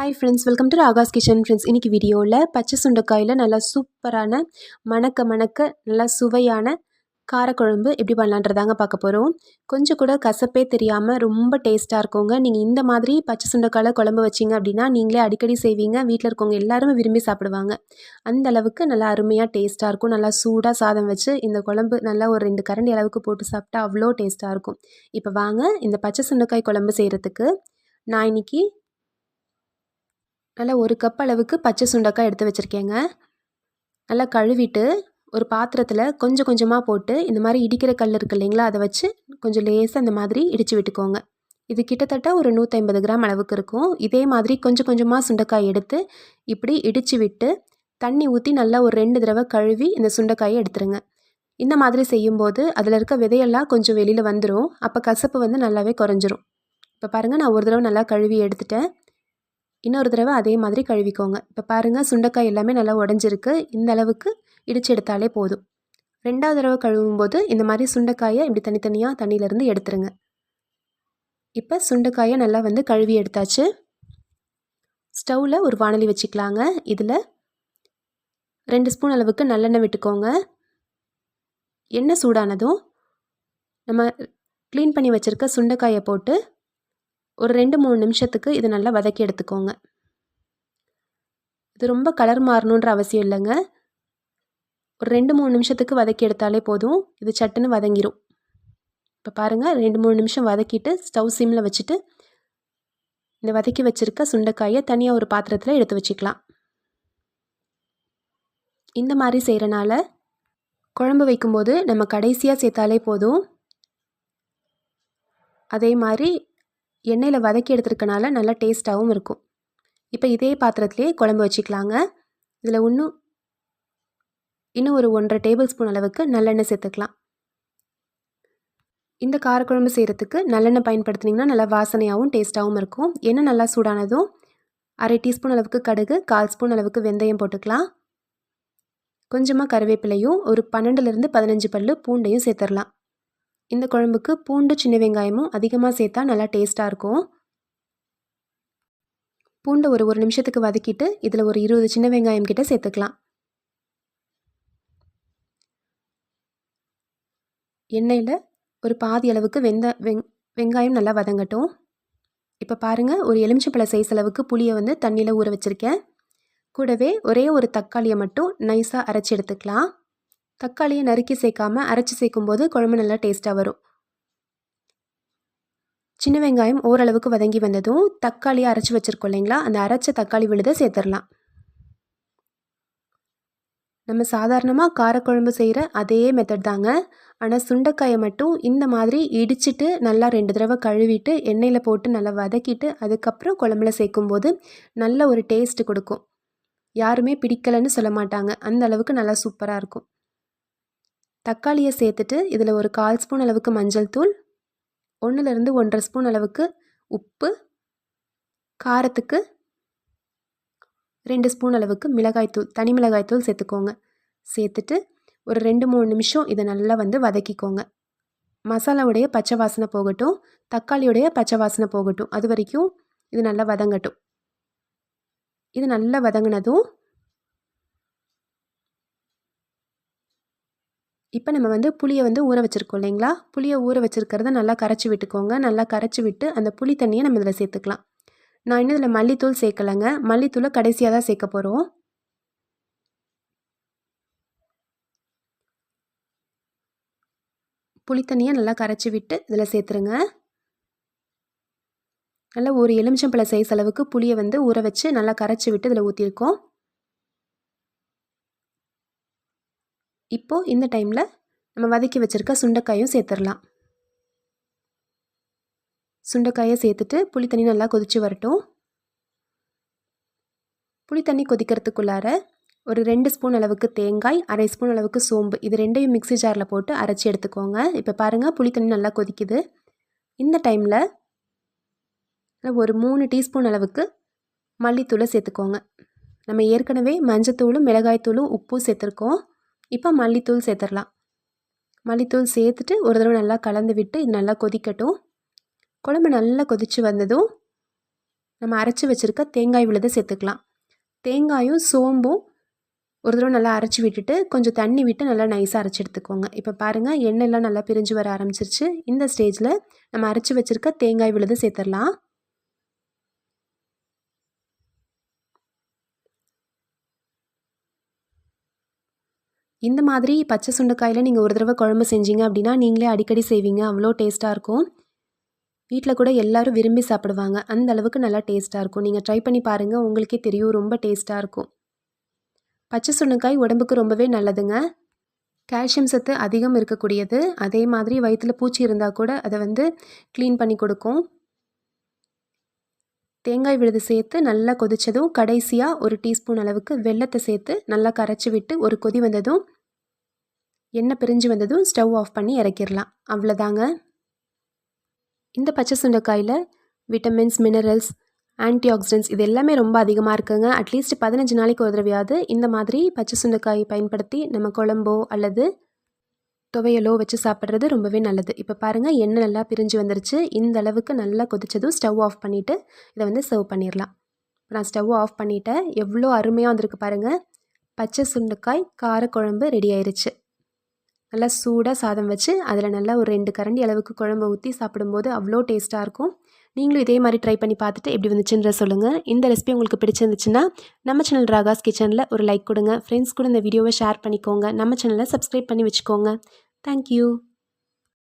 Hi friends welcome to Raga's kitchen friends இன்றைக்கி வீடியோவில் பச்சை சுண்டைக்காயில் நல்லா சூப்பரான மணக்க மணக்க நல்லா சுவையான காரக்குழம்பு எப்படி பண்ணலான்றதாங்க பார்க்க போகிறோம் கொஞ்சம் கூட கசப்பே தெரியாமல் ரொம்ப டேஸ்ட்டாக இருக்குங்க. நீங்கள் இந்த மாதிரி பச்சை சுண்டைக்காயில் குழம்பு வச்சிங்க அப்படின்னா நீங்களே அடிக்கடி செய்வீங்க. வீட்டில் இருக்கவங்க எல்லாருமே விரும்பி சாப்பிடுவாங்க. அந்த அளவுக்கு நல்லா அருமையாக டேஸ்ட்டாக இருக்கும். நல்லா சூடாக சாதம் வச்சு இந்த குழம்பு நல்லா ஒரு ரெண்டு கரண்டி அளவுக்கு போட்டு சாப்பிட்டா அவ்வளோ டேஸ்ட்டாக இருக்கும். இப்போ வாங்க இந்த பச்சை சுண்டைக்காய் குழம்பு செய்கிறதுக்கு நான் இன்றைக்கி நல்லா ஒரு கப் அளவுக்கு பச்சை சுண்டக்காய் எடுத்து வச்சுருக்கேங்க. நல்லா கழுவிட்டு ஒரு பாத்திரத்தில் கொஞ்சம் கொஞ்சமாக போட்டு இந்த மாதிரி இடிக்கிற கல் இருக்குது இல்லைங்களா அதை வச்சு கொஞ்சம் லேசாக இந்த மாதிரி இடித்து விட்டுக்கோங்க. இது கிட்டத்தட்ட ஒரு நூற்றி கிராம் அளவுக்கு இருக்கும். இதே மாதிரி கொஞ்சம் கொஞ்சமாக சுண்டைக்காய் எடுத்து இப்படி இடித்து விட்டு தண்ணி ஊற்றி நல்லா ஒரு ரெண்டு தடவை கழுவி இந்த சுண்டைக்காயை எடுத்துருங்க. இந்த மாதிரி செய்யும்போது அதில் இருக்க விதையெல்லாம் கொஞ்சம் வெளியில் வந்துடும் அப்போ கசப்பு வந்து நல்லாவே குறைஞ்சிரும். இப்போ பாருங்கள் நான் ஒரு தடவை நல்லா கழுவி எடுத்துட்டேன். இன்னொரு தடவை அதே மாதிரி கழுவிக்கோங்க. இப்போ பாருங்கள் சுண்டைக்காய் எல்லாமே நல்லா உடஞ்சிருக்கு. இந்த அளவுக்கு இடித்து எடுத்தாலே போதும். ரெண்டாவது தடவை கழுவும் போது இந்த மாதிரி சுண்டைக்காயை இப்படி தனித்தனியாக தண்ணியிலேருந்து எடுத்துருங்க. இப்போ சுண்டைக்காயை நல்லா வந்து கழுவி எடுத்தாச்சு. ஸ்டவ்வில் ஒரு வானலி வச்சுக்கலாங்க. இதில் ரெண்டு ஸ்பூன் அளவுக்கு நல்லெண்ணெய் விட்டுக்கோங்க. எண்ணெய் சூடானதும் நம்ம க்ளீன் பண்ணி வச்சுருக்க சுண்டைக்காயை போட்டு ஒரு ரெண்டு மூணு நிமிஷத்துக்கு இதை நல்லா வதக்கி எடுத்துக்கோங்க. இது ரொம்ப கலர் மாறணுன்ற அவசியம் இல்லைங்க. ஒரு ரெண்டு மூணு நிமிஷத்துக்கு வதக்கி எடுத்தாலே போதும். இது சட்டுன்னு வதங்கிடும் இப்போ பாருங்கள் ரெண்டு மூணு நிமிஷம் வதக்கிட்டு ஸ்டவ் சிம்மில் வச்சுட்டு இந்த வதக்கி வச்சுருக்க சுண்டைக்காயை தனியாக ஒரு பாத்திரத்தில் எடுத்து வச்சுக்கலாம். இந்த மாதிரி செய்கிறனால குழம்பு வைக்கும்போது நம்ம கடைசியாக சேர்த்தாலே போதும். அதே மாதிரி எண்ணெயில் வதக்கி எடுத்துருக்கனால நல்லா டேஸ்ட்டாகவும் இருக்கும். இப்போ இதே பாத்திரத்துலேயே குழம்பு வச்சுக்கலாங்க. இதில் இன்னும் இன்னும் ஒரு ஒன்றரை டேபிள் ஸ்பூன் அளவுக்கு நல்லெண்ணெய் சேர்த்துக்கலாம். இந்த காரக்குழம்பு செய்கிறதுக்கு நல்லெண்ணெய் பயன்படுத்தினீங்கன்னா நல்லா வாசனையாகவும் டேஸ்ட்டாகவும் இருக்கும். எண்ணெய் நல்லா சூடானதும் அரை டீஸ்பூன் அளவுக்கு கடுகு கால் ஸ்பூன் அளவுக்கு வெந்தயம் போட்டுக்கலாம். கொஞ்சமாக கருவேப்பிலையும் ஒரு பன்னெண்டுலேருந்து பதினஞ்சு பல்லு பூண்டையும் சேர்த்துடலாம் இந்த குழம்புக்கு பூண்டு சின்ன வெங்காயமும் அதிகமாக சேர்த்தா நல்லா டேஸ்ட்டாக இருக்கும். பூண்டை ஒரு ஒரு நிமிஷத்துக்கு வதக்கிட்டு இதில் ஒரு இருபது சின்ன வெங்காயம் கிட்ட சேர்த்துக்கலாம். எண்ணெயில் ஒரு பாதி அளவுக்கு வெந்த வெங் வெங்காயம் நல்லா வதங்கட்டும். இப்போ பாருங்கள் ஒரு எலுமிச்சப்பழ சைஸ் அளவுக்கு புளியை வந்து தண்ணியில் ஊற வச்சுருக்கேன். கூடவே ஒரே ஒரு தக்காளியை மட்டும் நைஸாக அரைச்சி எடுத்துக்கலாம். தக்காளியை நறுக்கி சேர்க்காம அரைச்சி சேர்க்கும்போது குழம்பு நல்லா டேஸ்ட்டாக வரும். சின்ன வெங்காயம் ஓரளவுக்கு வதங்கி வந்ததும் தக்காளியை அரைச்சி வச்சுருக்கோம் இல்லைங்களா? அந்த அரைச்ச தக்காளி விழுதை சேர்த்துடலாம். நம்ம சாதாரணமாக காரக்குழம்பு செய்கிற அதே மெத்தட் தாங்க. ஆனால் சுண்டைக்காயை மட்டும் இந்த மாதிரி இடிச்சிட்டு நல்லா ரெண்டு தடவை கழுவிட்டு எண்ணெயில் போட்டு நல்லா வதக்கிட்டு அதுக்கப்புறம் குழம்புல சேர்க்கும்போது நல்ல ஒரு டேஸ்ட்டு கொடுக்கும். யாருமே பிடிக்கலைன்னு சொல்ல மாட்டாங்க. அந்த அளவுக்கு நல்லா சூப்பராக இருக்கும். தக்காளியை சேர்த்துட்டு இதில் ஒரு கால் ஸ்பூன் அளவுக்கு மஞ்சள் தூள் ஒன்றுலேருந்து ஒன்றரை ஸ்பூன் அளவுக்கு உப்பு காரத்துக்கு ரெண்டு ஸ்பூன் அளவுக்கு மிளகாய்த்தூள் தனி மிளகாய்த்தூள் சேர்த்துக்கோங்க. சேர்த்துட்டு ஒரு ரெண்டு மூணு நிமிஷம் இதை நல்லா வந்து வதக்கிக்கோங்க. மசாலாவுடைய பச்சை வாசனை போகட்டும் தக்காளியுடைய பச்சை வாசனை போகட்டும். அது வரைக்கும் இது நல்லா வதங்கட்டும். இது நல்லா வதங்கினதும் இப்போ நம்ம வந்து புளியை வந்து ஊற வச்சுருக்கோம் இல்லைங்களா? புளியை ஊற வச்சுருக்கிறத நல்லா கரைச்சி விட்டுக்கோங்க. நல்லா கரைச்சி விட்டு அந்த புளி தண்ணியை நம்ம இதில் சேர்த்துக்கலாம். நான் இன்னும் இதில் மல்லித்தூள் சேர்க்கலைங்க. மல்லித்தூளை கடைசியாக தான் சேர்க்க போகிறோம் புளி தண்ணியை நல்லா கரைச்சி விட்டு இதில் சேர்த்துருங்க. நல்லா ஒரு எலுமிச்சம்பழ சைஸ் அளவுக்கு புளியை வந்து ஊற வச்சு நல்லா கரைச்சி விட்டு இதில் ஊற்றிருக்கோம் இப்போது இந்த டைமில் நம்ம வதக்கி வச்சுருக்க சுண்டைக்காயும் சேர்த்துடலாம். சுண்டைக்காயை சேர்த்துட்டு புளி தண்ணி நல்லா கொதித்து வரட்டும். புளி தண்ணி கொதிக்கிறதுக்குள்ளார ஒரு ரெண்டு ஸ்பூன் அளவுக்கு தேங்காய் அரை ஸ்பூன் அளவுக்கு சோம்பு. இது ரெண்டையும் மிக்சி ஜாரில் போட்டு அரைச்சி எடுத்துக்கோங்க. இப்போ பாருங்கள் புளி தண்ணி நல்லா கொதிக்குது. இந்த டைமில் ஒரு மூணு டீஸ்பூன் அளவுக்கு மல்லித்தூளை சேர்த்துக்கோங்க. நம்ம ஏற்கனவே மஞ்சத்தூளும் மிளகாய்த்தூளும் உப்பும் சேர்த்துருக்கோம். இப்போ மல்லித்தூள் சேர்த்துடலாம். மல்லித்தூள் சேர்த்துட்டு ஒரு தடவை நல்லா கலந்து விட்டு இது நல்லா கொதிக்கட்டும். குழம்பு நல்லா கொதித்து வந்ததும் நம்ம அரைச்சி வச்சுருக்க தேங்காய் விழுதை சேர்த்துக்கலாம். தேங்காயும் சோம்பும் ஒரு தடவை நல்லா அரைச்சி விட்டுட்டு கொஞ்சம் தண்ணி விட்டு நல்லா நைஸாக அரைச்சி எடுத்துக்கோங்க. இப்போ பாருங்கள் எண்ணெய்லாம் நல்லா பிரிஞ்சு வர ஆரம்பிச்சிருச்சு. இந்த ஸ்டேஜில் நம்ம அரைச்சி வச்சுருக்க தேங்காய் விழுது சேர்த்துடலாம். இந்த மாதிரி பச்சை சுண்டைக்காயில் நீங்கள் ஒரு தடவை குழம்பு செஞ்சீங்க அப்படின்னா நீங்களே அடிக்கடி செய்வீங்க. அவ்வளோ டேஸ்ட்டாக இருக்கும். வீட்டில் கூட எல்லோரும் விரும்பி சாப்பிடுவாங்க. அந்த அளவுக்கு நல்லா டேஸ்ட்டாக இருக்கும். நீங்கள் ட்ரை பண்ணி பாருங்கள் உங்களுக்கே தெரியும். ரொம்ப டேஸ்ட்டாக இருக்கும். பச்சை சுண்டைக்காய் உடம்புக்கு ரொம்பவே நல்லதுங்க. கால்சியம் சத்து அதிகம் இருக்கக்கூடியது. அதே மாதிரி வயிற்றில் பூச்சி இருந்தால் கூட அதை வந்து க்ளீன் பண்ணி கொடுக்கும். தேங்காய் விழுது சேர்த்து நல்லா கொதித்ததும் கடைசியாக ஒரு டீஸ்பூன் அளவுக்கு வெள்ளத்தை சேர்த்து நல்லா கரைச்சி விட்டு ஒரு கொதி வந்ததும் எண்ணெய் பிரிஞ்சு வந்ததும் ஸ்டவ் ஆஃப் பண்ணி இறக்கிடலாம். அவ்வளோதாங்க இந்த பச்சை சுண்டைக்காயில் விட்டமின்ஸ் மினரல்ஸ் ஆன்டி ஆக்சிடென்ட்ஸ் இது எல்லாமே ரொம்ப அதிகமாக இருக்குங்க. அட்லீஸ்ட் பதினஞ்சு நாளைக்கு ஒரு தடவையாவது இந்த மாதிரி பச்சை சுண்டைக்காய் பயன்படுத்தி நம்ம குழம்போ அல்லது துவையலோ வச்சு சாப்பிட்றது ரொம்பவே நல்லது. இப்போ பாருங்கள் எண்ணெய் நல்லா பிரிஞ்சு வந்துருச்சு. இந்த அளவுக்கு நல்லா கொதிச்சதும் ஸ்டவ் ஆஃப் பண்ணிவிட்டு இதை வந்து சர்வ் பண்ணிடலாம் நான் ஸ்டவ் ஆஃப் பண்ணிவிட்டேன் எவ்வளோ அருமையாக வந்திருக்கு பாருங்கள் பச்சை சுண்டைக்காய் காரக்குழம்பு ரெடி ஆயிடுச்சு நல்லா சூடாக சாதம் வச்சு அதில் நல்லா ஒரு ரெண்டு கரண்டி அளவுக்கு குழம்பு ஊற்றி சாப்பிடும்போது அவ்வளோ டேஸ்ட்டாக இருக்கும். நீங்களும் இதே மாதிரி ட்ரை பண்ணி பார்த்துட்டு எப்படி வந்துச்சுன்ற சொல்லுங்கள் இந்த ரெசிபி உங்களுக்கு பிடிச்சிருந்துச்சுன்னா நம்ம சேனல் ராகாஸ் கிச்சனில் ஒரு லைக் கொடுங்க. ஃப்ரெண்ட்ஸ் கூட இந்த வீடியோவை ஷேர் பண்ணிக்கோங்க. நம்ம சேனலை சப்ஸ்கிரைப் பண்ணி வச்சுக்கோங்க. தேங்க்யூ